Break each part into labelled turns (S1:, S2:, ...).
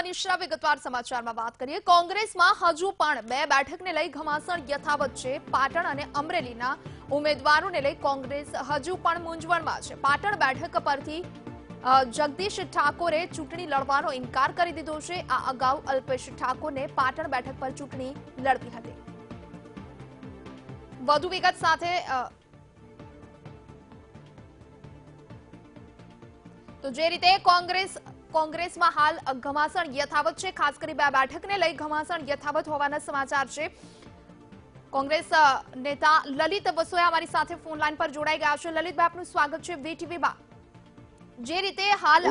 S1: મનીષા વિગતવાર સમાચારમાં વાત કરીએ. કોંગ્રેસમાં હજુ પણ બે બેઠકને લઈ ઘમાસણ યથાવત છે. પાટણ અને અમરેલીના ઉમેદવારોને લઈ કોંગ્રેસ હજુ પણ મૂંઝવણમાં છે. પાટણ બેઠક પરથી જગદીશ ઠાકોરે ચૂંટણી લડવાનો ઇનકાર કરી દીધો છે. આ અગાઉ અલ્પેશ ઠાકોરને પાટણ બેઠક પર ચૂંટણી લડતી હતી. વધુ વિગત સાથે તો જે રીતે કોંગ્રેસ કોંગ્રેસમાં હાલ ઘમાસણ યથાવત છે. ખાસ કરી બે બેઠકને લઈ ઘમાસણ યથાવત હોવાના સમાચાર છે. કોંગ્રેસ નેતા લલિત વસોયા અમારી સાથે ફોન લાઈન પર જોડાઈ ગયા છે. લલિતભાઈ આપનું સ્વાગત છે. વીટીવીમાં જે રીતે હાલ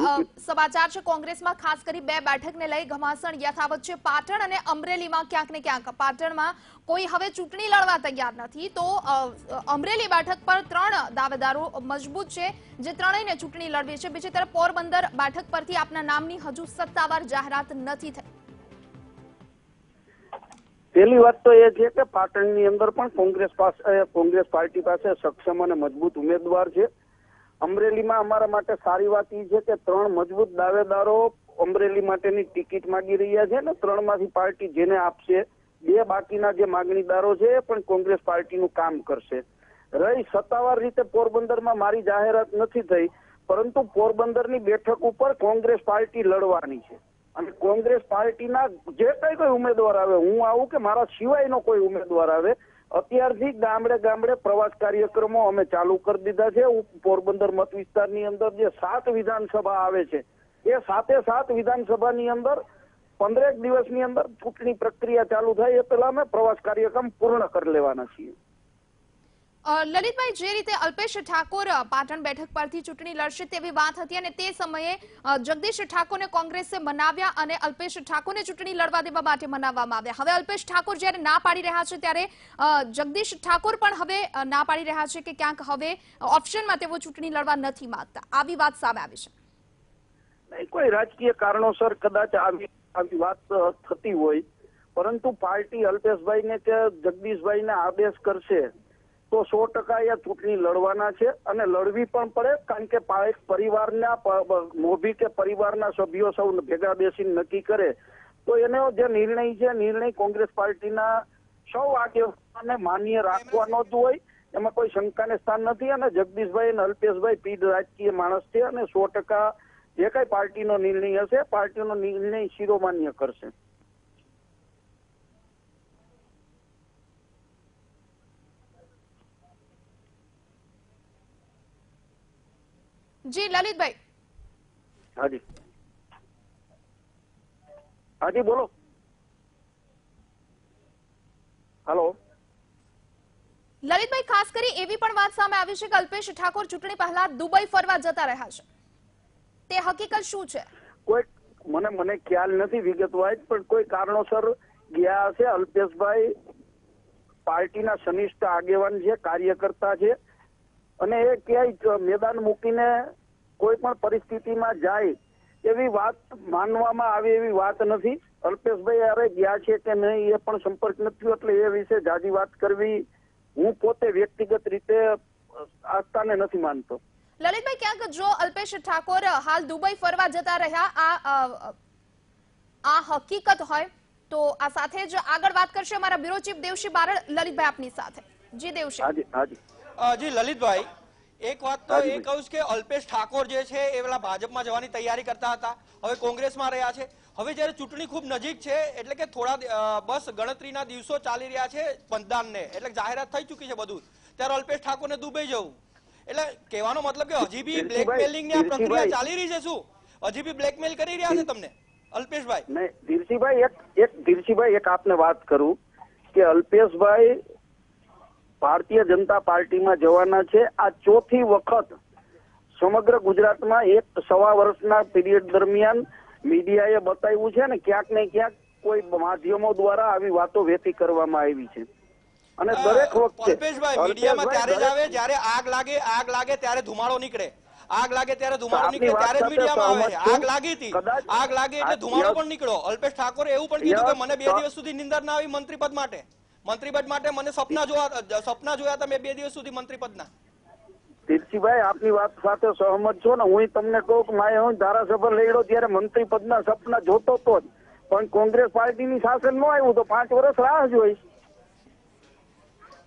S1: સમાચાર છે કોંગ્રેસમાં ખાસ કરી બે બેઠકને લઈ ઘમાસણ યથાવત છે. પાટણ અને અમરેલીમાં ક્યાંક ને ક્યાંક. પાટણમાં કોઈ હવે ચૂંટણી લડવા તૈયાર નથી. તો અમરેલી બેઠક પર ત્રણ દાવેદારો મજબૂત છે જે ત્રણેયને ચૂંટણી લડવી છે. બીજી તરફ પોરબંદર બેઠક પરથી આપના નામની હજુ સત્તાવાર જાહેરાત નથી થઈ.
S2: પહેલી વાત તો એ છે કે પાટણની અંદર પણ કોંગ્રેસ પાસે કોંગ્રેસ પાર્ટી પાસે સક્ષમ અને મજબૂત ઉમેદવાર છે. અમરેલીમાં અમારા માટે સારી વાત એ છે કે ત્રણ મજબૂત દાવેદારો અમરેલી માટેની ટિકિટ માંગી રહ્યા છે ને ત્રણમાંથી પાર્ટી જેને આપશે, બે બાકીના જે માગણીદારો છે એ પણ કોંગ્રેસ પાર્ટીનું કામ કરશે. રહી સત્તાવાર રીતે પોરબંદરમાં મારી જાહેરાત નથી થઈ, પરંતુ પોરબંદરની બેઠક ઉપર કોંગ્રેસ પાર્ટી લડવાની છે. અને કોંગ્રેસ પાર્ટીના જે કઈ કોઈ ઉમેદવાર આવે, હું આવું કે મારા સિવાયનો કોઈ ઉમેદવાર આવે અત્યારથી ગામડે ગામડે પ્રવાસ કાર્યક્રમો અમે ચાલુ કરી દીધા છે. પોરબંદર મત વિસ્તારની અંદર જે સાત વિધાનસભા આવે છે, એ સાતે સાત વિધાનસભાની અંદર પંદરેક દિવસની અંદર ચૂંટણી પ્રક્રિયા ચાલુ થાય, એ પહેલા અમે પ્રવાસ કાર્યક્રમ પૂર્ણ કરી લેવાના છીએ.
S1: લલિતભાઈ, જે રીતે અલ્પેશ ઠાકોર પાટણ બેઠક પરથી ચૂંટણી લડશે તેવી વાત હતી અને તે સમયે જગદીશ ઠાકોરને કોંગ્રેસે મનાવ્યા અને અલ્પેશ ઠાકોરને ચૂંટણી લડવા દેવા માટે મનાવવામાં આવ્યા. હવે અલ્પેશ ઠાકોર જ્યારે ના પાડી રહ્યા છે ત્યારે જગદીશ ઠાકોર પણ હવે ના પાડી રહ્યા છે કે ક્યાંક હવે ઓપ્શનમાં તેઓ ચૂંટણી લડવા નથી માંગતા. આવી વાત સામે આવી છે.
S2: કોઈ રાજકીય કારણોસર કદાચ આવી આવી વાત થતી હોય. પરંતુ પાર્ટી અલ્પેશભાઈને કે જગદીશભાઈને આદેશ કરશે તો સો ટકા એ ચૂંટણી લડવાના છે અને લડવી પણ પડે, કારણ કે એક પરિવારના મોભી કે પરિવારના સભ્યો સૌ ભેગા બેસીને નક્કી કરે, તો એનો જે નિર્ણય છે, નિર્ણય કોંગ્રેસ પાર્ટીના સૌ આગેવાનોને માન્ય રાખવાનો જ હોય, એમાં કોઈ શંકાને સ્થાન નથી અને જગદીશભાઈ અને અલ્પેશભાઈ પીઢ રાજકીય માણસ છે અને સો ટકા જે કઈ પાર્ટીનો નિર્ણય હશે, પાર્ટીનો નિર્ણય શિરોમાન્ય કરશે.
S1: જી લલિતભાઈ.
S2: હાજી. હાજી બોલો. હલો.
S1: લલિતભાઈ ખાસ કરી એવી પણ વાત સામે આવી છે કે અલ્પેશ ઠાકોર ચૂંટણી પહેલા દુબઈ ફરવા જતા રહ્યા છે. તે હકીકત શું છે?
S2: કોઈ મને મને ખ્યાલ નથી વિગતવાર પણ કોઈ કારણોસર ગયા હશે અલ્પેશભાઈ પાર્ટીના સનિષ્ઠ આગેવાન છે કાર્યકર્તા છે. અને એ ક્યાંય મેદાન મૂકીને કોઈ પણ પરિસ્થિતિમાં જાય એવી વાત માનવામાં આવે એવી વાત નથી. અલ્પેશભાઈ અરે ગયા છે કે નહીં એ પણ સંપર્ક નથી એટલે એ વિશે જાજી વાત કરવી હું પોતે વ્યક્તિગત રીતે આસ્થાને નથી માનતો.
S1: લલિતભાઈ ક્યાંક જો અલ્પેશ ઠાકોર હાલ દુબઈ ફરવા જતા રહ્યા આ આ હકીકત હોય તો આ સાથે જ આગળ વાત કરશે અમારા બ્યુરો ચીફ દેવશી બારડ લલિતભાઈ આપની સાથે. જી દેવશી.
S2: હાજી હાજી.
S3: જી લલિતભાઈ એક વાત તો એ કહું કે અલ્પેશ ઠાકોર જે છે એ પેલા ભાજપમાં જવાની તૈયારી કરતા હતા. હવે કોંગ્રેસમાં રહ્યા છે. હવે જ્યારે ચૂંટણી ખૂબ નજીક છે એટલે કે થોડા બસ ગણતરીના દિવસો ચાલી રહ્યા છે મતદાનને એટલે જાહેરાત થઈ ચૂકી છે બધું. ત્યારે અલ્પેશ ઠાકોરને દુબઈ જવું. એટલે કહેવાનો મતલબ કે હજી બી
S2: ધીરજીભાઈ,
S3: બ્લેકમેલિંગની આ પ્રક્રિયા ચાલી રહી છે શું? હજી બી બ્લેકમેલ કરી રહ્યા છે તમને? અલ્પેશભાઈ.
S2: નહીં ધીરસીભાઈ એક એક ધીરસીભાઈ એક આપને વાત કરું કે અલ્પેશભાઈ ભારતીય જનતા પાર્ટીમાં જવાના છે. આ ચોથી વખત સમગ્ર ગુજરાતમાં એક સવા વર્ષના પીરિયડ દરમિયાન મીડિયાએ બતાવ્યું છે ને ક્યાંક ને ક્યાંક કોઈ માધ્યમો દ્વારા આવી વાતો વેતી કરવામાં આવી છે. અને દરેક વખતે
S3: મીડિયામાં ત્યારે જ આવે જ્યારે આગ લાગે આગ લાગે ત્યારે ધુમાડો નીકળે. આગ લાગે ત્યારે ધુમાડો નીકળે ત્યારે જ મીડિયામાં આવે. આગ લાગી હતી. આગ લાગી એટલે ધુમાડો પણ નીકળ્યો. અલ્પેશ ઠાકોરે એવું પણ કીધું કે મને બે દિવસ સુધી નિંદર ના આવી મંત્રી પદ માટે. મંત્રી પદ માટે મને સપના જોયા સપના જોયા હતા મેં બે દિવસ સુધી મંત્રી પદના
S2: તીર્થીભાઈ આપની વાત સાથે સહમત છો ને હું તમને કહું કે માય હું ધારાસભા લઈડો ત્યારે મંત્રી પદના સપના જોતો તો જ. પણ કોંગ્રેસ પાર્ટીની શાસન ન આવ્યું તો પાંચ વર્ષ રાહ જોઈશ.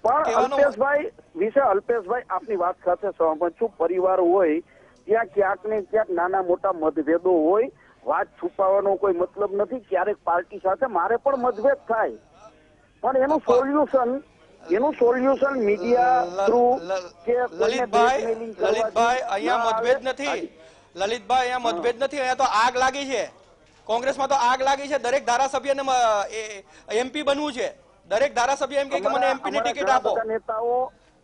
S2: પણ અલ્પેશભાઈ વિશે અલ્પેશભાઈ આપની વાત સાથે સહમત છું. પરિવાર હોય ત્યાં ક્યાંક ને ક્યાંક નાના મોટા મતભેદો હોય. વાત છુપાવવાનો કોઈ મતલબ નથી. ક્યારેક પાર્ટી સાથે મારે પણ મતભેદ થાય. પણ એનું સોલ્યુશન એનું સોલ્યુશન મીડિયા થ્રુ કે
S3: લલિતભાઈ લલિતભાઈ અહીંયા મતભેદ નથી. લલિતભાઈ અહીંયા મતભેદ નથી. અહીંયા તો આગ લાગી છે. કોંગ્રેસમાં તો આગ લાગી છે. દરેક ધારાસભ્યને એમપી બનવું છે. દરેક ધારાસભ્ય એમ કે મને એમપી ની ટિકિટ આપો.
S2: નેતાઓ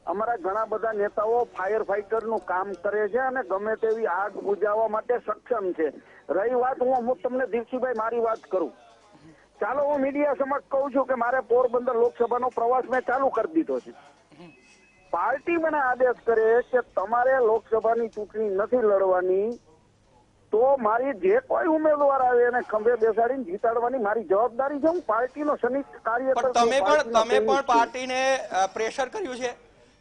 S2: અમારા ઘણા બધા નેતાઓ ફાયર ફાઈટરનું કામ કરે છે અને ગમે તેવી આગ બુજાવવા માટે સક્ષમ છે. રહી વાત હું હું તમને દીપસીભાઈ મારી વાત કરું. ચાલો હું મીડિયા સમક્ષ કહું છું કે મારે પોરબંદર લોકસભાનો પ્રવાસ મેં ચાલુ કરી દીધો છે. પાર્ટી મને આદેશ કરે કે તમારે લોકસભાની ચૂંટણી નથી લડવાની તો મારી જે કોઈ ઉમેદવાર આવે એને ખંભે બેસાડીને જીતાડવાની મારી જવાબદારી છે. હું પાર્ટીનો સનિષ્ઠ કાર્ય
S3: પણ તમે પણ તમે પણ પાર્ટીને પ્રેશર કર્યું છે?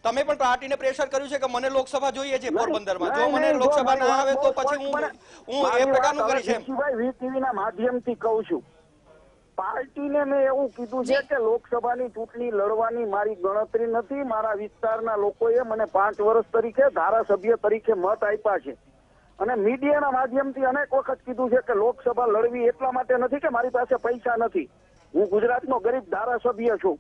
S3: તમે પણ પાર્ટીને પ્રેશર કર્યું છે કે મને લોકસભા જોઈએ છે પોરબંદરમાં? જો મને લોકસભા ના આવે તો પછી હું હું એ પ્રકારનું કરીશ એમ.
S2: દીપસિંહભાઈ વી TV ના માધ્યમથી કહું છું. પાર્ટીને મેં એવું કીધું છે કે લોકસભાની ચૂંટણી લડવાની મારી ગણતરી નથી મારા વિસ્તારના લોકોએ મને પાંચ વર્ષ તરીકે ધારાસભ્ય તરીકે મત આપ્યા છે. અને મીડિયાના માધ્યમથી અનેક વખત કીધું છે કે લોકસભા લડવી એટલા માટે નથી કે મારી પાસે પૈસા નથી. હું ગુજરાતનો ગરીબ ધારાસભ્ય છું.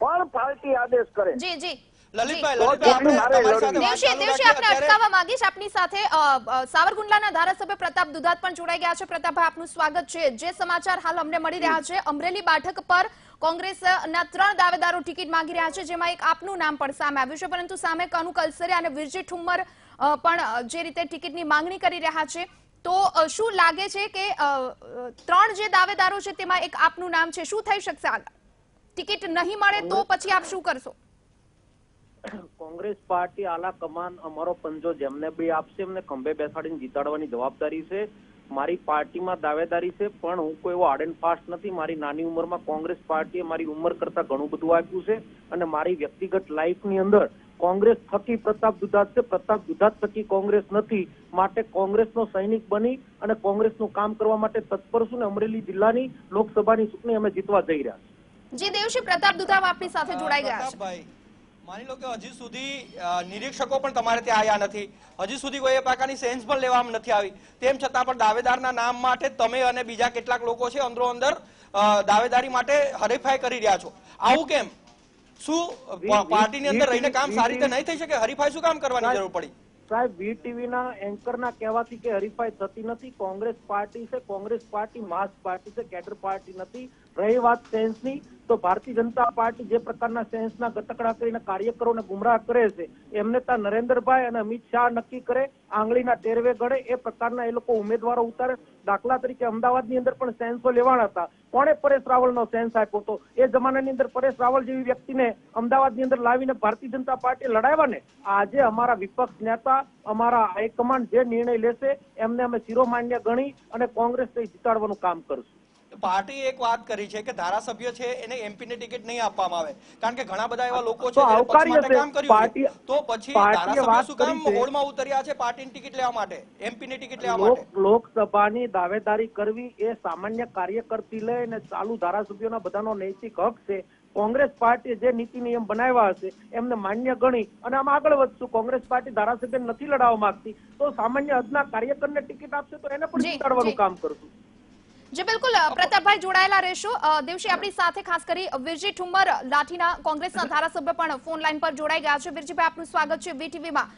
S2: પણ પાર્ટી આદેશ કરે.
S1: જી જી.
S3: લલિતભાઈ
S1: જી.
S3: લલિતભાઈ આપણે
S2: મારે
S3: તમારી સાથે
S2: લડવું.
S3: વાત
S1: દેવશી
S3: ચાલુ
S1: દેવશી
S3: રાખીએ.
S1: આપને
S3: અત્યારે-
S1: અટકાવવા માંગીશ. આપની સાથે અ, અ, સાવરકુંડલાના ધારાસભ્ય પ્રતાપ દુધાત પણ જોડાઈ ગયા છે. પ્રતાપભાઈ આપનું સ્વાગત છે. જે સમાચાર હાલ અમને મળી રહ્યા છે અમરેલી બેઠક પર કોંગ્રેસના ત્રણ દાવેદારો ટિકિટ માંગી રહ્યા છે જેમાં એક આપનું નામ પણ સામે આવ્યું છે. પરંતુ સામે કનુ કલસરિયા અને વિરજી ઠુમ્મર પણ જે રીતે ટિકિટની માંગણી કરી રહ્યા છે. તો શું લાગે છે કે ત્રણ જે દાવેદારો છે તેમાં એક આપનું નામ છે? શું થઈ શકશે આગળ ટિકિટ નહીં મળે તો પછી આપ શું કરશો?
S4: કોંગ્રેસ પાર્ટી આલા કમાન અમારો પંજો જેમને બી આપશે એમને ખંભે બેસાડીને જીતાડવાની જવાબદારી છે. મારી પાર્ટીમાં દાવેદારી છે પણ હું કોઈ એવો હાર્ડ એન્ડ ફાસ્ટ નથી. મારી નાની ઉંમરમાં કોંગ્રેસ પાર્ટીએ મારી ઉંમર કરતા ઘણું બધું આપ્યું છે અને મારી વ્યક્તિગત લાઈફની અંદર કોંગ્રેસ થકી પ્રતાપ દુધાત છે. પ્રતાપ દુધાત થકી કોંગ્રેસ નથી. માટે કોંગ્રેસનો સૈનિક બની અને કોંગ્રેસનું કામ કરવા માટે તત્પર છું ને અમરેલી જિલ્લાની લોકસભાની ચૂંટણી અમે જીતવા જઈ રહ્યા છીએ.
S1: જે દેવશ્રી પ્રતાપ દુધાત આપની સાથે જોડાઈ ગયા છે.
S3: માની લો કે હજી સુધી નિરીક્ષકો પણ તમારે ત્યાં આવ્યા નથી. હજી સુધી કોઈ એ પ્રકારની સેન્સ પણ લેવામાં નથી આવી. તેમ છતાં પણ દાવેદારના નામ માટે તમે અને બીજા કેટલાક લોકો છે અંદરો અંદર દાવેદારી માટે હરીફાઈ કરી રહ્યા છો. આવું કેમ? શું પાર્ટીની અંદર રહીને કામ સારી રીતે નહીં થઈ શકે? હરીફાઈ શું કામ કરવાની જરૂર પડી?
S4: સાહેબ વીટીવી ના એન્કર ના કહેવાથી કે હરીફાઈ થતી નથી. કોંગ્રેસ પાર્ટી છે કોંગ્રેસ પાર્ટી માસ પાર્ટી છે કેડર પાર્ટી નથી. રહી વાત સેન્સની, તો ભારતીય જનતા પાર્ટી જે પ્રકારના સેન્સના ગતકડા કરીને કાર્યકરોને ગુમરાહ કરે છે, એમને ત્યાં નરેન્દ્રભાઈ અને અમિત શાહ નક્કી કરે, આંગળીના ટેરવે ગળે એ પ્રકારના એ લોકો ઉમેદવારો ઉતારે. દાખલા તરીકે અમદાવાદની અંદર પણ સેન્સો લેવાના હતા. કોણે પરેશ રાવલનો સેન્સ આપ્યો હતો? એ જમાનાની અંદર પરેશ રાવલ જેવી વ્યક્તિને અમદાવાદની અંદર લાવીને ભારતીય જનતા પાર્ટી લડાવ્યા ને? આજે અમારા વિપક્ષ નેતા, અમારા હાઈકમાન્ડ જે નિર્ણય લેશે, એમને અમે શિરોમાન્ય ગણી અને કોંગ્રેસ જીતાડવાનું કામ કરશું.
S3: પાર્ટી એક વાત કરી છે કે ધારાસભ્ય છે એને એમપી ની ટિકિટ નહીં આપવામાં આવે. કારણ કે ઘણા બધા એવા લોકો છે
S4: તો
S3: જેને પક્ષ
S4: આવકાર્ય
S3: માટે કામ કર્યું તો પછી ધારાસભ્ય શું કામ હોડમાં ઉતર્યા છે પાર્ટીની ટિકિટ લેવા માટે? એમપી ની ટિકિટ લેવા માટે?
S4: લોકસભાની દાવેદારી કરવી એ સામાન્ય કાર્યકર્તી લે અને ચાલુ ધારાસભ્યોના બધાનો નૈતિક હક છે. કોંગ્રેસ પાર્ટીએ જે નીતિ નિયમ બનાવ્યા હશે એમને માન્ય ગણી અને આમ આગળ વધશું. કોંગ્રેસ પાર્ટી ધારાસભ્ય નથી લડાવવા માંગતી. તો સામાન્ય હદના કાર્યકરને ટિકિટ આપશે તો એને પણ જીતાડવાનું કામ કરશું.
S1: જી બિલકુલ. પ્રતાપભાઈ જોડાયેલા રહેશો. દેવશી આપણી સાથે ખાસ કરી વિરજી ઠુમ્મર લાઠીના કોંગ્રેસના ધારાસભ્ય પણ ફોન લાઈન પર જોડાઈ ગયા છે. વિરજીભાઈ આપનું સ્વાગત છે વીટીવીમાં.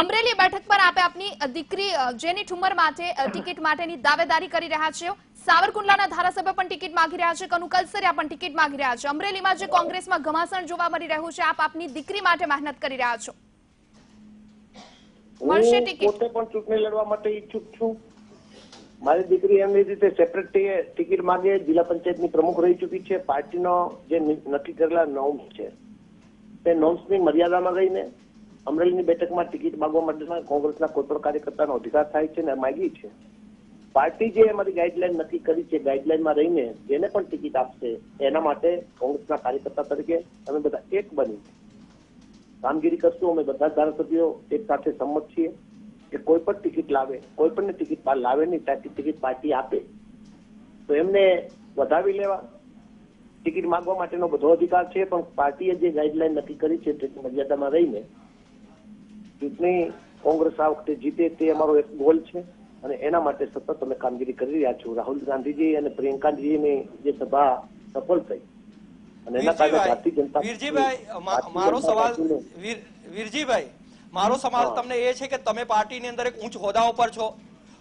S1: અમરેલી બેઠક પર આપે આપની દીકરી જેની ઠુમર માટે ટિકિટ માટેની દાવેદારી કરી રહ્યા છે. સાવરકુંડલાના ધારાસભ્ય પણ ટિકિટ માંગી રહ્યા છે. કનુ કલસરિયા પણ ટિકિટ માંગી રહ્યા છે. અમરેલીમાં જે કોંગ્રેસમાં ઘમાસણ જોવા મળી રહ્યું છે આપ આપની દીકરી માટે મહેનત કરી રહ્યા છો. મળશે ટિકિટ?
S5: પોતે પણ ચૂંટણી લડવા માટે ઈચ્છુક છું. મારી દીકરી એમની રીતે સેપરેટ ટિકિટ માંગે, જિલ્લા પંચાયતની પ્રમુખ રહી ચૂકી છે. પાર્ટીનો જે નક્કી કરેલા નોર્મ્સ છે, તે નોર્મ્સની મર્યાદામાં રહીને અમરેલીની બેઠકમાં ટિકિટ માંગવા માટેના કોંગ્રેસના કોઈ કાર્યકર્તાનો અધિકાર થાય છે ને માગી છે. પાર્ટી જે અમારી ગાઈડલાઈન નક્કી કરી છે, ગાઈડલાઈનમાં રહીને જેને પણ ટિકિટ આપશે, એના માટે કોંગ્રેસના કાર્યકર્તા તરીકે અમે બધા એક બની. કામગીરી કરશું, અમે બધા ધારાસભ્યો એક સાથે સંમત છીએ. કે કોઈ પણ ટિકિટ લાવે કોઈ પણ ટિકિટ લાવે નહીં ટિકિટ પાર્ટી આપે. તો એમને વધાવી લેવા. ટિકિટ માંગવા માટેનો બધો અધિકાર છે પણ પાર્ટીએ જે ગાઈડલાઈન નક્કી કરી છે તે મર્યાદામાં રહીને ચૂંટણી કોંગ્રેસ આ વખતે જીતે તે અમારો એક ગોલ છે. અને એના માટે સતત અમે કામગીરી કરી રહ્યા છું. રાહુલ ગાંધીજી અને પ્રિયંકાજીની જે સભા સફળ થઈ. અને એના કારણે ભારતીય જનતા
S3: વીરજીભાઈ મારો સવાલ વીરજીભાઈ મારો સવાલ તમને એ છે કે તમે પાર્ટીની અંદર એક ઊંચ હોદ્દા ઉપર છો.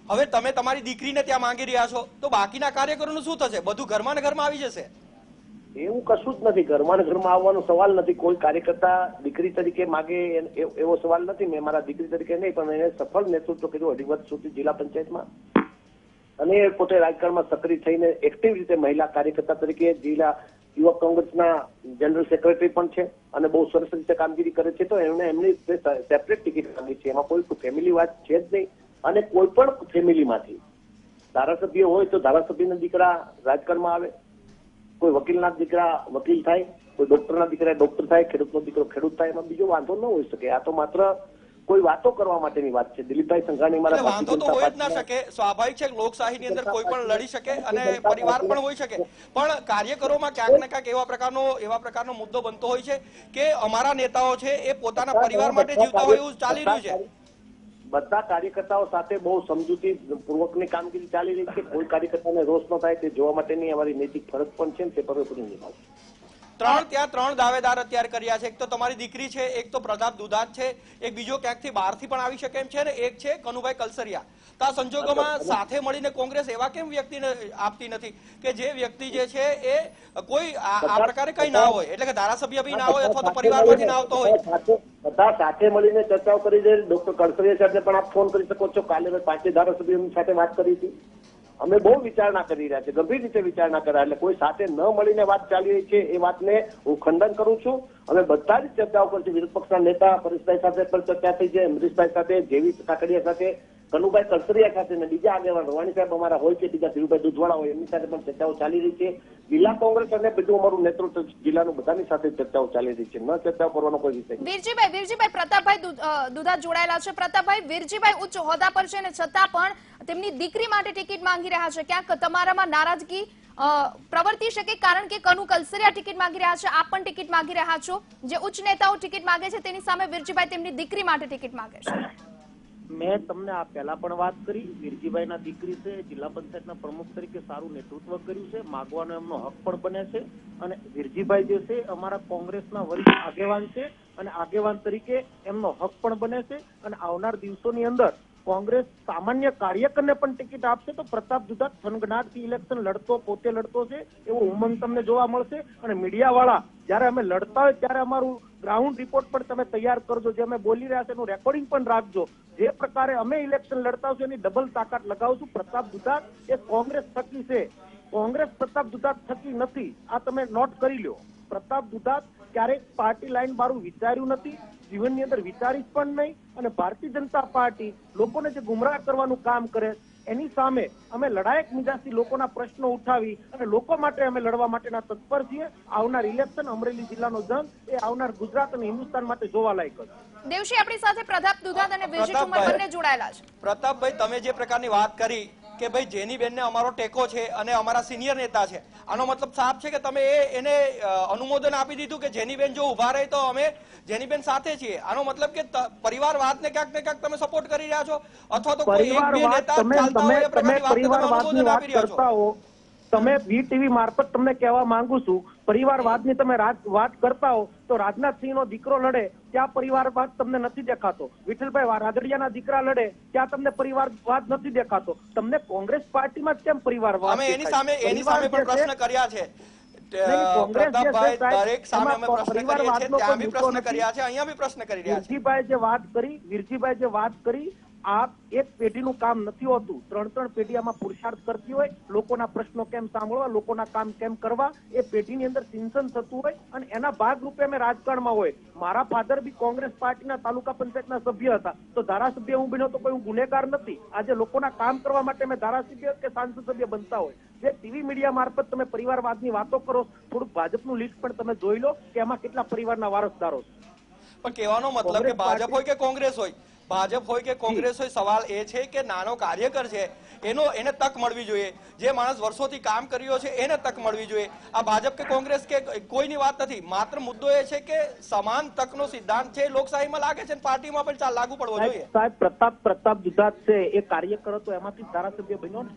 S3: હવે તમે તમારી દીકરીને ત્યાં માંગી રહ્યા છો. તો બાકીના કાર્યકરોનું શું થશે? બધું ઘરમાં ને ઘરમાં આવી જશે?
S5: એવું કશું જ નથી. ઘરમાં ને ઘરમાં આવવાનો સવાલ નથી. કોઈ કાર્યકર્તા દીકરી તરીકે માગે એવો સવાલ નથી. મેં મારા દીકરી તરીકે નહીં પણ એને સફળ નેતૃત્વ કર્યું અઢી વર્ષ સુધી જિલ્લા પંચાયતમાં. અને પોતે રાજકારણમાં સક્રિય થઈને એક્ટિવ રીતે મહિલા કાર્યકર્તા તરીકે જિલ્લા યુવક કોંગ્રેસના જનરલ સેક્રેટરી પણ છે અને બહુ સરસ રીતે કામગીરી કરે છે તો એમણે એમની સેપરેટ ટિકિટ માંગી છે. એમાં કોઈ ફેમિલી વાત છે જ નહીં અને કોઈ પણ ફેમિલીમાંથી ધારાસભ્ય હોય તો ધારાસભ્યના દીકરા રાજકારણમાં આવે. કોઈ વકીલના દીકરા વકીલ થાય. કોઈ ડોક્ટરના દીકરા ડોક્ટર થાય. ખેડૂતનો દીકરો ખેડૂત થાય. એમાં બીજો વાંધો ન હોઈ શકે. આ તો માત્ર કોઈ વાતો કરવા માટેની વાત છે? દિલીપભાઈ સંઘાણી મારા
S3: વાંધો તો હોય જ ના શકે. સ્વાભાવિક છે લોકશાહીની અંદર કોઈ પણ લડી શકે અને પરિવાર પણ હોઈ શકે. પણ કાર્યકરોમાં ક્યાંક ને ક્યાંક એવા પ્રકારનો એવા પ્રકારનો મુદ્દો બનતો હોય છે કે અમારા નેતાઓ છે એ પોતાના પરિવાર માટે જીવતા હોય એવું ચાલી રહ્યું છે.
S5: બધા કાર્યકર્તાઓ સાથે બહુ સમજૂતી પૂર્વકની કામગીરી ચાલી રહી છે. કોઈ કાર્યકર્તાને રોષ ન થાય તે જોવા માટેની અમારી નૈતિક ફરજ પણ છે તે પૂરી નિભાવશે.
S3: ત્રણ ત્યાં ત્રણ દાવેદાર અત્યારે કર્યા છે. એક તો તમારી દીકરી છે એક તો પ્રતાપ દુધાત છે એક બીજો ક્યાંકથી બહારથી પણ આવી શકે એમ છે ને એક છે કનુભાઈ કલસરિયા. તો આ સંજોગોમાં સાથે મળીને કોંગ્રેસ એવા કેમ વ્યક્તિને આપતી નથી કે જે વ્યક્તિ જે છે એ કોઈ આ પ્રકારે કઈ ના હોય. એટલે કે ધારાસભ્ય બી ના હોય અથવા તો પરિવારમાંથી ના આવતો હોય.
S5: બધા સાથે મળીને ચર્ચાઓ કરી છે. ડોક્ટર કડસરિયા સાથે પણ આપ ફોન કરી શકો છો. કાલે મેં પાંચે ધારાસભ્યોની સાથે વાત કરી હતી. અમે બહુ વિચારણા કરી રહ્યા છે ગંભીર રીતે વિચારણા કર્યા એટલે કોઈ સાથે ન મળીને વાત ચાલી રહી છે એ વાતને હું ખંડન કરું છું. અમે બધા જ ચર્ચાઓ પર છે વિરોધ પક્ષના નેતા પરેશભાઈ સાથે પણ ચર્ચા થઈ છે, અમરીશભાઈ સાથે, જેવી કાકડિયા સાથે, કનુભાઈ કલસરિયા સાથે અને બીજા આગેવાન રવાણી સાહેબ અમારા હોય કે બીજા ધીરુભાઈ દુધવાળા હોય, એમની સાથે પણ ચર્ચાઓ ચાલી રહી છે. જિલ્લા કોંગ્રેસ અને બધું અમારું નેતૃત્વ જિલ્લાનું બધાની સાથે ચર્ચાઓ ચાલી રહી છે. ન ચર્ચાઓ કરવાનો કોઈ વિષય
S1: વીરજીભાઈ વીરજીભાઈ, પ્રતાપભાઈ દુધા જોડાયેલા છે. પ્રતાપભાઈ, વીરજીભાઈ ઉચ્ચ હોદ્દા પર છે અને છતાં પણ તેમની દીકરી માટે ટિકિટ માંગી રહ્યા છે. ક્યાંક તમારામાં નારાજગી પ્રવર્તી શકે કારણ કે કનુ કલસરિયા ટિકિટ માંગી રહ્યા છે. આપ પણ ટિકિટ માંગી રહ્યા છો. જે ઉચ્ચ નેતાઓ ટિકિટ માંગે છે તેની સામે વીરજીભાઈ તેમની દીકરી માટે ટિકિટ માંગે છે.
S4: મેં તમને આ પહેલા પણ વાત કરી. વીરજીભાઈના દીકરી છે, જિલ્લા પંચાયતના પ્રમુખ તરીકે સારું નેતૃત્વ કર્યું છે, માગવાનો એમનો હક પણ બને છે અને વીરજીભાઈ જે છે અમારા કોંગ્રેસના વરિષ્ઠ આગેવાન છે અને આગેવાન તરીકે એમનો હક પણ બને છે અને આવનાર દિવસોની અંદર કોંગ્રેસ સામાન્ય કાર્યકરને પણ ટિકિટ આપશે તો પ્રતાપ જુદા થનગનાટથી ઇલેક્શન લડતો પોતે લડતો છે, એવો ઉમંગ તમને જોવા મળશે. અને મીડિયાવાળા, જ્યારે અમે લડતા હોય ત્યારે અમારું ગ્રાઉન્ડ રિપોર્ટ પણ તમે તૈયાર કરજો, જે અમે બોલી રહ્યા છે એનું રેકોર્ડિંગ પણ રાખજો. જે પ્રકારે અમે ઇલેક્શન લડતા હોઈશું એની ડબલ તાકાત લગાવશું. પ્રતાપ જુદા એ કોંગ્રેસ થકી છે. કોંગ્રેસ પ્રતાપ જુદા થકી નથી. આ તમે નોટ કરી લ્યો. પ્રતાપ દુધાત ક્યારેક પાર્ટી લાઈન મારું વિચાર્યું નથી જીવનની અંદર વિચારીશ પણ નહીં અને ભારતીય જનતા પાર્ટી લોકોને જે ગુમરાહ કરવાનું કામ કરે એની સામે અમે લડાયક મિજાજથી લોકોના પ્રશ્નો ઉઠાવી અને લોકો માટે અમે લડવા માટેના તત્પર છીએ. આવનાર ઇલેક્શન અમરેલી જિલ્લાનો જંગ એ આવનાર ગુજરાત અને હિન્દુસ્તાન માટે જોવાલાયક હશે.
S1: દેવશી આપણી સાથે પ્રતાપ દુધાત અને વિજય
S3: કુમાર
S1: બંને જોડાયેલા છે.
S3: પ્રતાપભાઈ તમે જે પ્રકારની વાત કરી કે ભાઈ જેની બેનને અમારો ટેકો છે અને અમારા સિનિયર નેતા છે. આનો મતલબ સાફ છે કે તમે એ એને અનુમોદન આપી દીધું કે જેની બેન જો ઊભા રહે તો અમે જેની બેન સાથે છીએ. આનો મતલબ કે ત- પરિવારવાદને ક્યાંક ને ક્યાંક તમે સપોર્ટ કરી રહ્યા છો? અથવા તો કોઈ એક બે નેતા
S4: તમે
S3: ચાલતા હોય એ પ્રકારની વાત તમે અનુમોદન
S4: વાત
S3: આપી રહ્યા છો?
S4: તમે બી ટીવી મારફત તમને કહેવા માંગુ છું પરિવારવાદની તમે વાત કરતા હો તો રાજનાથસિંહનો દીકરો લડે ત્યાં પરિવારવાદ તમને નથી દેખાતો. વિઠ્ઠલભાઈ રાદડિયાના દીકરા લડે ત્યાં તમને પરિવારવાદ નથી દેખાતો. તમને કોંગ્રેસ પાર્ટીમાં કેમ પરિવારવાદ
S3: અમે એની સામે એની સામે પણ પ્રશ્ન કર્યા છે. દરેક સામે અમે પ્રશ્ન કરીએ છીએ ત્યાં બી પ્રશ્ન કર્યા છે અહીંયા બી પ્રશ્ન કરી રહ્યા છે.
S4: વીરજીભાઈ જે વાત કરી વીરજીભાઈ જે વાત કરી આ એક પેઢીનું કામ નથી હોતું. ત્રણ ત્રણ પેઢી આમાં પુરુષાર્થ કરતી હોય લોકોના પ્રશ્નો કેમ સાંભળવા લોકોના કામ કેમ કરવા એ પેઢીની અંદર સિંચન થતું હોય અને એના ભાગરૂપે અમે રાજકારણમાં હોય. મારા ફાધર બી કોંગ્રેસ પાર્ટીના તાલુકા પંચાયતના સભ્ય હતા. તો ધારાસભ્ય હું બન્યો તો કોઈ હું ગુનેગાર નથી. આજે લોકોના કામ કરવા માટે મેં ધારાસભ્ય કે સાંસદ સભ્ય બનતા હોય. જે ટીવી મીડિયા મારફત તમે પરિવારવાદની વાતો કરો થોડુંક ભાજપનું લિસ્ટ પણ તમે જોઈ લો કે એમાં કેટલા પરિવારના વારસદારો છે.
S3: પણ કહેવાનો મતલબ કે ભાજપ હોય કે કોંગ્રેસ હોય? ભાજપ હોય કે કોંગ્રેસ હોય, સવાલ એ છે કે નાનો કાર્યકર છે, એનો એને તક મળવી જોઈએ. જે માણસ વર્ષોથી કામ કર્યો છે, એને તક મળવી જોઈએ. આ ભાજપ કે કોંગ્રેસ કે કોઈની વાત નથી. માત્ર મુદ્દો એ છે કે સમાન તકનો સિદ્ધાંત છે લોકશાહીમાં લાગે છે પાર્ટીમાં પણ ચાલ લાગુ પડવો જોઈએ.
S4: સાહેબ પ્રતાપ પ્રતાપ દુધાત છે. એ કાર્યકર હતો એમાંથી ધારાસભ્ય બન્યો ને?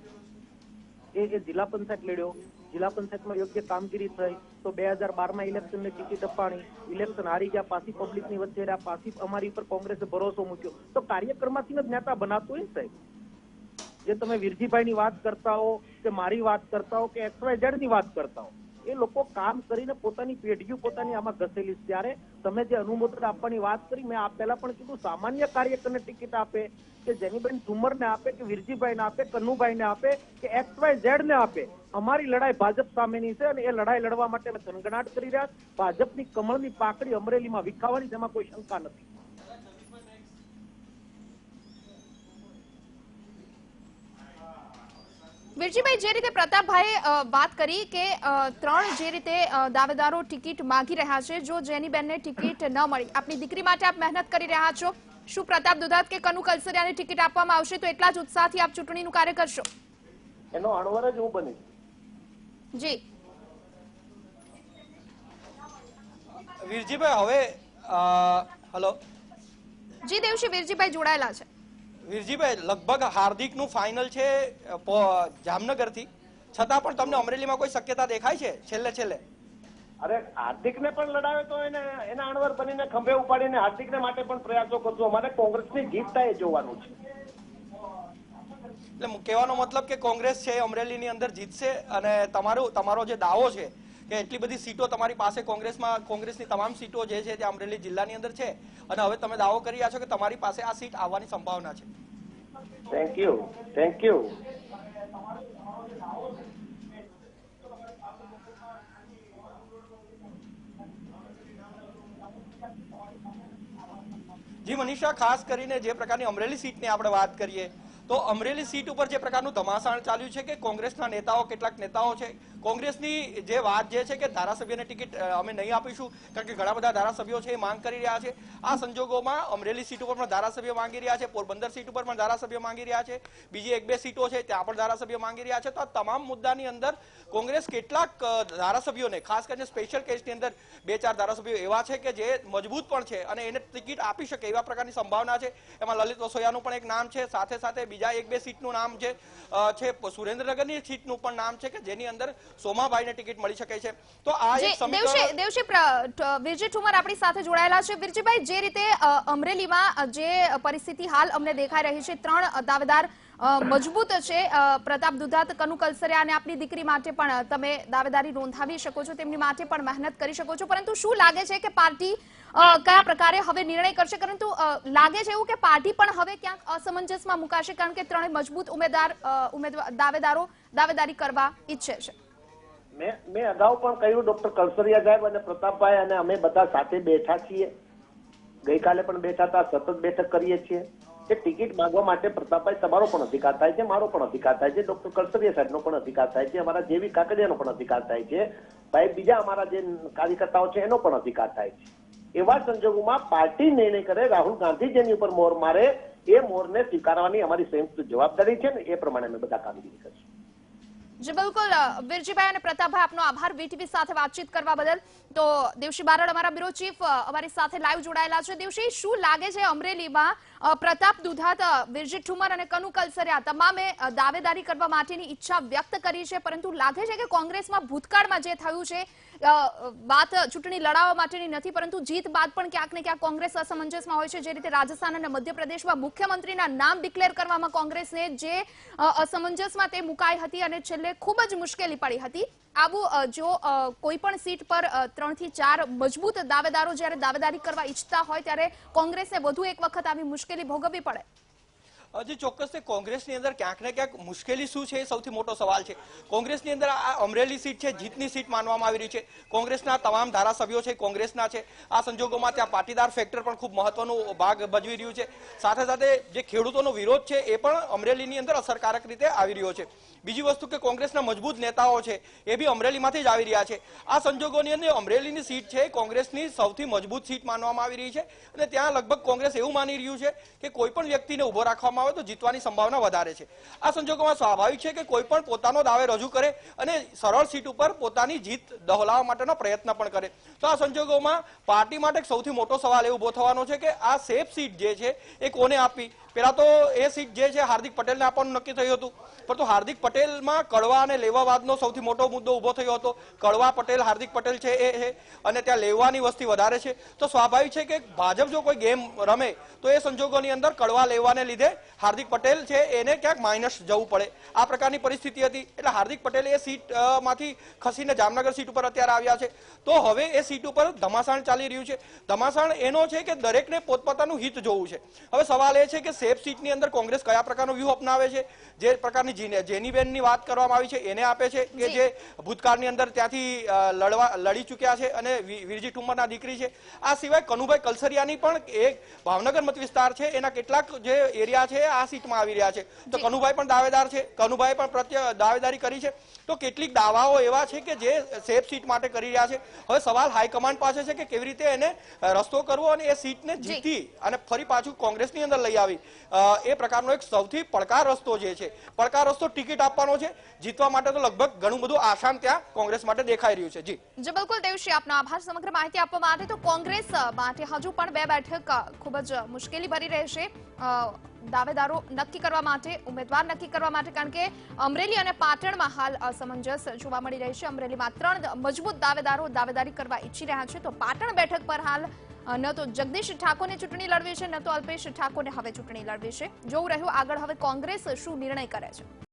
S4: એ જિલ્લા પંચાયત લડ્યો. જિલ્લા પંચાયતમાં યોગ્ય કામગીરી થઈ તો બે હજાર બારમાં ઇલેક્શનને ટિકિટ અપાણી. ઇલેક્શન હારી ગયા, પાસી પબ્લિકની વચ્ચે રહ્યા, પાસી અમારી પર કોંગ્રેસે ભરોસો મૂક્યો. તો કાર્યક્રમમાંથી નેતા બનાતો હોય સાહેબ? જે તમે વિરજીભાઈની વાત કરતા હો, કે મારી વાત કરતા હો, કે એક્સ વાય ઝેડની વાત કરતા હો. એ લોકો કામ કરીને પોતાની પેઢીઓ પોતાની આમાં ઘસેલી ત્યારે તમે જે અનુમોદન આપવાની વાત કરી, મેં આ પહેલા પણ કીધું, સામાન્ય કાર્યકરને ટિકિટ આપે, કે જેનીબેન ઝુમરને આપે, કે વિરજીભાઈને આપે કન્નુભાઈને આપે, કે એક્સ વાય ઝેડને આપે. અમારી લડાઈ ભાજપ સામેની છે અને એ લડાઈ લડવા માટે અમે થનગનાટ કરી રહ્યા ભાજપની કમળની પાકડી અમરેલીમાં વિખાવાની, તેમાં કોઈ શંકા નથી.
S1: વીરજીભાઈ જે રીતે પ્રતાપભાઈએ વાત કરી કે ત્રણ જે રીતે દાવેદારો ટિકિટ માંગી રહ્યા છે જો જેની બેનને ટિકિટ ન મળી. આપની દીકરી માટે આપ મહેનત કરી રહ્યા છો. શું પ્રતાપ દુધાત કે કનુ કલસરિયાને ટિકિટ આપવામાં આવશે? તો એટલા જ ઉત્સાહથી આપ ચૂંટણીનું કાર્ય કરશો.
S5: એનો અણવર જ હું બની.
S1: જી.
S3: વીરજીભાઈ હવે હલો.
S1: જી દેવશી વીરજીભાઈ જોડાયેલા છે.
S3: વીરજીભાઈ લગભગ હાર્દિકનું ફાઇનલ છે જામનગરથી. છતાં પણ તમને અમરેલીમાં કોઈ શક્યતા દેખાય છે છેલ્લે છેલ્લે?
S5: અરે હાર્દિકને પણ લડાવે તો એને એના અણવર બનીને ખંભે ઉપાડીને હાર્દિકને માટે પણ પ્રયાસો કરશું. અમારે કોંગ્રેસની જીત થાય એ જોવાનું છે.
S3: એટલે કહેવાનો મતલબ કે કોંગ્રેસ છે એ અમરેલીની અંદર જીતશે અને તમારો તમારો જે દાવો છે કે એટલી બધી સીટો તમારી પાસે કોંગ્રેસમાં કોંગ્રેસની તમામ સીટો જે છે તે અમરેલી જિલ્લાની અંદર છે. અને હવે તમે દાવો કરી રહ્યા છો કે તમારી પાસે આ સીટ આવવાની સંભાવના છે.
S5: Thank you thank you
S3: ji Manisha ખાસ કરીને જે પ્રકારની અમરેલી સીટની આપણે વાત કરીએ તો અમરેલી સીટ ઉપર જે પ્રકારનું ધમાસાણ ચાલ્યું છે કે કોંગ્રેસના નેતાઓ કેટલાક નેતાઓ છે કોંગ્રેસની જે વાત જે છે કે ધારાસભ્યને ટિકિટ અમે નહીં આપીશું, કારણ કે ઘણા બધા ધારાસભ્યો છે એ માંગ કરી રહ્યા છે. આ સંજોગોમાં અમરેલી સીટ ઉપર પણ ધારાસભ્યો માંગી રહ્યા છે, પોરબંદર સીટ ઉપર પણ ધારાસભ્યો માંગી રહ્યા છે, બીજી એક બે સીટો છે, ત્યાં પણ ધારાસભ્યો માંગી રહ્યા છે. તો આ તમામ મુદ્દાની અંદર કોંગ્રેસ કેટલાક ધારાસભ્યોને, ખાસ કરીને સ્પેશિયલ કેસની અંદર બે ચાર ધારાસભ્યો એવા છે કે જે મજબૂત પણ છે અને એને ટિકિટ આપી શકે એવા પ્રકારની સંભાવના છે. એમાં લલિત વસોયાનું પણ એક નામ છે, સાથે સાથે બીજા એક બે સીટનું નામ છે છે, સુરેન્દ્રનગરની સીટનું પણ નામ છે કે જેની અંદર સોમાભાઈને ટિકિટ મળી શકે છે. તો આ એક
S1: દેવશી
S3: સમીકરણ
S1: દેવશી વિરજી ઠુમર આપણી સાથે જોડાયેલા છે. વિરજીભાઈ જે રીતે અમરેલીમાં જે પરિસ્થિતિ હાલ અમને દેખાઈ રહી છે ત્રણ દાવેદાર મજબૂત છે પ્રતાપ દુધાત કનુ કલસરિયા અને આપની દીકરી માટે પણ તમે દાવેદારી નોંધાવી શકો છો તેમની માટે પણ મહેનત કરી શકો છો. પરંતુ શું લાગે છે કે પાર્ટી કયા પ્રકારે હવે નિર્ણય કરશે? પરંતુ લાગે છે એવું કે પાર્ટી પણ હવે ક્યાંક અસમંજસમાં મુકાશે કારણ કે ત્રણેય મજબૂત ઉમેદવાર દાવેદારો દાવેદારી કરવા ઈચ્છે છે.
S5: મેં મેં અગાઉ પણ કહ્યું, ડોક્ટર કલસરિયા સાહેબ અને પ્રતાપભાઈ અને અમે બધા સાથે બેઠા છીએ. ગઈકાલે પણ બેઠા હતા, સતત બેઠક કરીએ છીએ. કે ટિકિટ માંગવા માટે પ્રતાપભાઈ તમારો પણ અધિકાર થાય છે, મારો પણ અધિકાર થાય છે, ડોક્ટર કલસરિયા સાહેબનો પણ અધિકાર થાય છે, અમારા જેવી કાકડિયાનો પણ અધિકાર થાય છે, ભાઈ બીજા અમારા જે કાર્યકર્તાઓ છે એનો પણ અધિકાર થાય છે. એવા સંજોગોમાં પાર્ટી નિર્ણય કરે, રાહુલ ગાંધી જેની ઉપર મોર મારે, એ મોરને સ્વીકારવાની અમારી સંયુક્ત જવાબદારી છે ને, એ પ્રમાણે અમે બધા કામગીરી કરીશું.
S1: જી, બિલકુલ વીરજીભાઈ અને પ્રતાપભાઈ, આપનો આભાર. વીટીવી સાથે વાતચીત કરવા બદલ. તો દેવશી બારડ અમારા બ્યુરો ચીફ અમારી સાથે લાઈવ જોડાયેલા છે. દેવશી શું લાગે છે અમરેલીમાં પ્રતાપ દુધાત અ, ઠુમર અને કનુ કલસરિયા તમામે દાવેદારી કરવા માટેની ઈચ્છા વ્યક્ત કરી છે પરંતુ લાગે છે કે કોંગ્રેસમાં ભૂતકાળમાં જે થયું છે વાત ચૂંટણી લડાવવા માટેની નથી પરંતુ જીત બાદ પણ ક્યાંક ને ક્યાંક કોંગ્રેસ અસમંજસમાં હોય છે જે રીતે રાજસ્થાન અને મધ્યપ્રદેશમાં મુખ્યમંત્રીના નામ ડિક્લેર કરવામાં કોંગ્રેસને જે અસમંજસમાં તે મુકાઈ હતી અને છેલ્લે ખૂબ જ મુશ્કેલી પડી હતી. આવું જો કોઈ પણ સીટ પર ત્રણથી ચાર મજબૂત દાવેદારો જ્યારે દાવેદારી કરવા ઈચ્છતા હોય ત્યારે કોંગ્રેસને વધુ એક વખત આવી મુશ્કેલી ભોગવવી પડે.
S3: હજી ચોક્કસ કોંગ્રેસની અંદર ક્યાંક ને ક્યાંક મુશ્કેલી શું છે એ સૌથી મોટો સવાલ છે. કોંગ્રેસની અંદર આ અમરેલી સીટ છે, જીતની સીટ માનવામાં આવી રહી છે. કોંગ્રેસના તમામ ધારાસભ્યો છે, કોંગ્રેસના છે. આ સંજોગોમાં ત્યાં પાટીદાર ફેક્ટર પણ ખૂબ મહત્વનો ભાગ ભજવી રહ્યું છે. સાથે સાથે જે ખેડૂતોનો વિરોધ છે એ પણ અમરેલીની અંદર અસરકારક રીતે આવી રહ્યો છે. બીજી વસ્તુ કે કોંગ્રેસના મજબૂત નેતાઓ છે એ બી અમરેલીમાંથી જ આવી રહ્યા છે. આ સંજોગોની અંદર અમરેલીની સીટ છે કોંગ્રેસની સૌથી મજબૂત સીટ માનવામાં આવી રહી છે અને ત્યાં લગભગ કોંગ્રેસ એવું માની રહ્યું છે કે કોઈ પણ વ્યક્તિને ઊભો રાખવામાં આવે તો જીતવાની સંભાવના વધારે છે. આ સંજોગોમાં સ્વાભાવિક છે કે કોઈ પણ પોતાનો દાવે રજૂ કરે અને સરળ સીટ ઉપર પોતાની જીત દોહલાવવા માટેનો પ્રયત્ન પણ કરે. તો આ સંજોગોમાં પાર્ટી માટે સૌથી મોટો સવાલ એ ઊભો થવાનો છે કે આ સેફ સીટ જે છે એ કોને આપવી પેલા તો એ સીટ જે છે, હાર્દિક પટેલને આપવાનું નક્કી થયું હતું. પરંતુ હાર્દિક પટેલમાં કડવા અને લેવાવાદનો સૌથી મોટો મુદ્દો ઊભો થયો હતો. કડવા પટેલ, હાર્દિક પટેલ છે એ છે અને ત્યાં લેવાની વસ્તી વધારે છે. તો સ્વાભાવિક છે કે ભાજપ જો કોઈ ગેમ રમે, તો એ સંજોગોની અંદર કડવા લેવાને લીધે હાર્દિક પટેલ છે એને ક્યાંક માઇનસ જવું પડે. આ પ્રકારની પરિસ્થિતિ હતી. એટલે હાર્દિક પટેલ એ સીટમાંથી ખસીને જામનગર સીટ ઉપર અત્યારે આવ્યા છે. તો હવે એ સીટ ઉપર ધમાસાણ ચાલી રહ્યું છે. ધમાસાણ એનો છે કે દરેકને પોતપોતાનું હિત જોવું છે. હવે સવાલ એ છે કે સેફ સીટની અંદર કોંગ્રેસ કયા પ્રકારનો વ્યૂહ અપનાવે છે? જે પ્રકારની જેની જેનીબેનની વાત કરવામાં આવી છે એને આપે છે કે
S1: જે.
S3: ભૂતકાળની અંદર ત્યાંથી લડવા લડી ચૂક્યા છે અને વિરજી ઠુમ્મરના દીકરી છે. આ સિવાય કનુભાઈ કલસરિયાની પણ એક ભાવનગર મત વિસ્તાર છે. એના કેટલાક જે એરિયા છે આ સીટમાં આવી રહ્યા છે. તો કનુભાઈ પણ દાવેદાર છે. કનુભાઈ પણ પ્રત્યે દાવેદારી કરી છે. તો કેટલીક દાવાઓ એવા છે કે જે સેફ સીટ માટે કરી રહ્યા છે. હવે સવાલ હાઈકમાન્ડ પાસે છે કે કેવી રીતે એને રસ્તો કરવો અને એ સીટને જીતી અને ફરી પાછું કોંગ્રેસની અંદર લઈ આવી. એ પ્રકારનો એક સૌથી પડકાર રસ્તો જે છે, પડકાર રસ્તો ટિકિટ આપવાનો છે. જીતવા માટે તો લગભગ ઘણું બધું આસાન ત્યાં કોંગ્રેસ માટે દેખાઈ રહ્યું છે. જી.
S1: જે, બિલકુલ, દેવશ્રી, આપનો આભાર. સમગ્ર માહિતી આપવા માટે તો કોંગ્રેસ માટે હજુ પણ બે બેઠક ખૂબ જ મુશ્કેલી ભરી રહેશે. દાવેદારો નક્કી કરવા માટે, ઉમેદવાર નક્કી કરવા માટે, કારણ કે અમરેલી અને પાટણમાં હાલ અસમંજસ જોવા મળી રહી છે. અમરેલીમાં ત્રણ મજબૂત દાવેદારો દાવેદારી કરવા ઈચ્છી રહ્યા છે. તો પાટણ બેઠક પર હાલ ન તો જગદીશ ઠાકોરને ચૂંટણી લડવી છે, ન તો અલ્પેશ ઠાકોરને હવે ચૂંટણી લડવી છે. જોવું રહ્યું આગળ હવે કોંગ્રેસ શું નિર્ણય કરે છે.